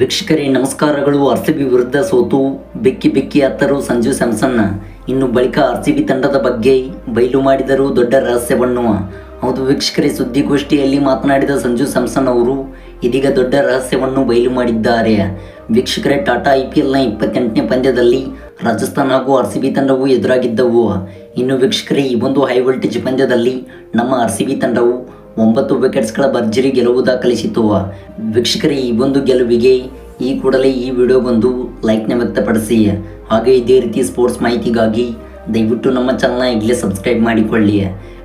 ವೀಕ್ಷಕರೇ, ನಮಸ್ಕಾರಗಳು. R C B ವಿರುದ್ಧ ಸೋತು. ಬೆಕ್ಕಿ ಬೆಕ್ಕಿ ಅತ್ತರು ಸಂಜು ಸ್ಯಾಮ್ಸನ್ ಇನ್ನು ಬಳಿಕ ಆರ್ ಸಿ ಬಿ ತಂಡದ ಬಗ್ಗೆ ಬಯಲು ಮಾಡಿದರು ದೊಡ್ಡ ರಹಸ್ಯವನ್ನು ಹೌದು ವೀಕ್ಷಕರೇ, ಸುದ್ದಿಗೋಷ್ಠಿಯಲ್ಲಿ ಮಾತನಾಡಿದ ಸಂಜು ಸ್ಯಾಮ್ಸನ್ ಅವರು ಇದೀಗ ದೊಡ್ಡ ರಹಸ್ಯವನ್ನು ಬಯಲು ಮಾಡಿದ್ದಾರೆ. ವೀಕ್ಷಕರೇ, ಟಾಟಾ ಐ ಪಿ ಎಲ್ನ ಇಪ್ಪತ್ತೆಂಟನೇ ಪಂದ್ಯದಲ್ಲಿ ರಾಜಸ್ಥಾನ್ ಹಾಗೂ ಆರ್ ಸಿ ಬಿ ತಂಡವು ಎದುರಾಗಿದ್ದವು. ಇನ್ನು ವೀಕ್ಷಕರೇ, ಈ ಒಂದು ಹೈ ವೋಲ್ಟೇಜ್ ಪಂದ್ಯದಲ್ಲಿ ನಮ್ಮ ಆರ್ ಸಿ ಬಿ ತಂಡವು ಒಂಬತ್ತು ವಿಕೆಟ್ಸ್ಗಳ ಭರ್ಜರಿ ಗೆಲುವು ದಾಖಲಿಸಿತು. ವೀಕ್ಷಕರೇ, ಈ ಒಂದು ಗೆಲುವಿಗೆ ಈ ಕೂಡಲೇ ಈ ವಿಡಿಯೋಗೊಂದು ಲೈಕ್ನ ವ್ಯಕ್ತಪಡಿಸಿ. ಹಾಗೆ ಇದೇ ರೀತಿ ಸ್ಪೋರ್ಟ್ಸ್ ಮಾಹಿತಿಗಾಗಿ ದಯವಿಟ್ಟು ನಮ್ಮ ಚಾನಲ್ನ ಈಗಲೇ ಸಬ್ಸ್ಕ್ರೈಬ್ ಮಾಡಿಕೊಳ್ಳಿ.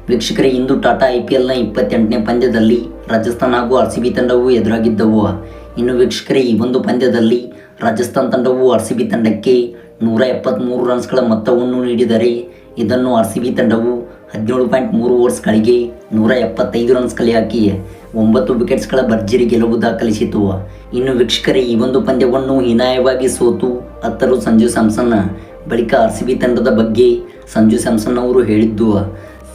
ವೀಕ್ಷಕರೇ, ಇಂದು ಟಾಟಾ ಐ ಪಿ ಎಲ್ನ ಇಪ್ಪತ್ತೆಂಟನೇ ಪಂದ್ಯದಲ್ಲಿ ರಾಜಸ್ಥಾನ್ ಹಾಗೂ ಆರ್ ಸಿ ಬಿ ತಂಡವು ಎದುರಾಗಿದ್ದವು. ಇನ್ನು ವೀಕ್ಷಕರೇ, ಈ ಒಂದು ಪಂದ್ಯದಲ್ಲಿ ರಾಜಸ್ಥಾನ್ ತಂಡವು ಆರ್ ಸಿ ಬಿ ತಂಡಕ್ಕೆ ನೂರ ಎಪ್ಪತ್ತ್ಮೂರು ರನ್ಸ್ಗಳ ಮೊತ್ತವನ್ನು ನೀಡಿದರೆ ಇದನ್ನು ಆರ್ ಸಿ ಬಿ ತಂಡವು ಹದಿನೇಳು ಪಾಯಿಂಟ್ ಮೂರು ಓವರ್ಸ್ಗಳಿಗೆ ನೂರ ಎಪ್ಪತ್ತೈದು ರನ್ಸ್ ಕಲೆ ಹಾಕಿ ಒಂಬತ್ತು ವಿಕೆಟ್ಸ್ಗಳ ಭರ್ಜರಿ ಗೆಲುವು ದಾಖಲಿಸಿತು. ಇನ್ನು ವೀಕ್ಷಕರೇ, ಈ ಒಂದು ಪಂದ್ಯವನ್ನು ಹೀನಾಯವಾಗಿ ಸೋತು ಅತ್ತರು ಸಂಜು ಸ್ಯಾಮ್ಸನ್ ಬಳಿಕ ಆರ್ ಸಿ ಬಿ ತಂಡದ ಬಗ್ಗೆ ಸಂಜು ಸ್ಯಾಮ್ಸನ್ ಅವರು ಹೇಳಿದ್ದು,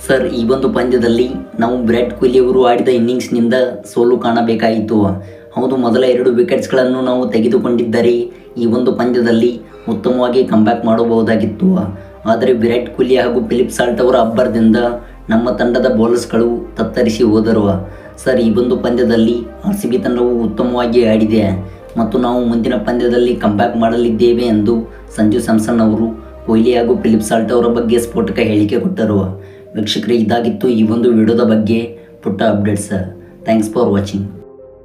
ಸರ್, ಈ ಒಂದು ಪಂದ್ಯದಲ್ಲಿ ನಾವು ವಿರಾಟ್ ಕೊಹ್ಲಿ ಅವರು ಆಡಿದ ಇನ್ನಿಂಗ್ಸ್ನಿಂದ ಸೋಲು ಕಾಣಬೇಕಾಯಿತು. ಹೌದು, ಮೊದಲ ಎರಡು ವಿಕೆಟ್ಸ್ಗಳನ್ನು ನಾವು ತೆಗೆದುಕೊಂಡಿದ್ದರೆ ಈ ಒಂದು ಪಂದ್ಯದಲ್ಲಿ ಉತ್ತಮವಾಗಿ ಕಂಬ್ಯಾಕ್ ಮಾಡಬಹುದಾಗಿತ್ತು. ಆದರೆ ವಿರಾಟ್ ಕೊಹ್ಲಿ ಹಾಗೂ ಫಿಲಿಪ್ ಸಾಲ್ಟ್ ಅವರ ಅಬ್ಬರದಿಂದ ನಮ್ಮ ತಂಡದ ಬೌಲರ್ಸ್ಗಳು ತತ್ತರಿಸಿ ಹೋದರು. ಸರ್, ಈ ಒಂದು ಪಂದ್ಯದಲ್ಲಿ ಆರ್ ಸಿ ಬಿ ತಂಡವು ಉತ್ತಮವಾಗಿ ಆಡಿದೆ ಮತ್ತು ನಾವು ಮುಂದಿನ ಪಂದ್ಯದಲ್ಲಿ ಕಂಬ್ಯಾಕ್ ಮಾಡಲಿದ್ದೇವೆ ಎಂದು ಸಂಜು ಸ್ಯಾಮ್ಸನ್ ಅವರು ಕೊಹ್ಲಿ ಹಾಗೂ ಫಿಲಿಪ್ ಸಾಲ್ಟ್ ಅವರ ಬಗ್ಗೆ ಸ್ಫೋಟಕ ಹೇಳಿಕೆ ಕೊಟ್ಟರು. ವೀಕ್ಷಕರೇ, ಇದಾಗಿತ್ತು ಈ ಒಂದು ವಿಡಿಯೋದ ಬಗ್ಗೆ ಪುಟ್ಟ ಅಪ್ಡೇಟ್ಸ್. Thanks for watching.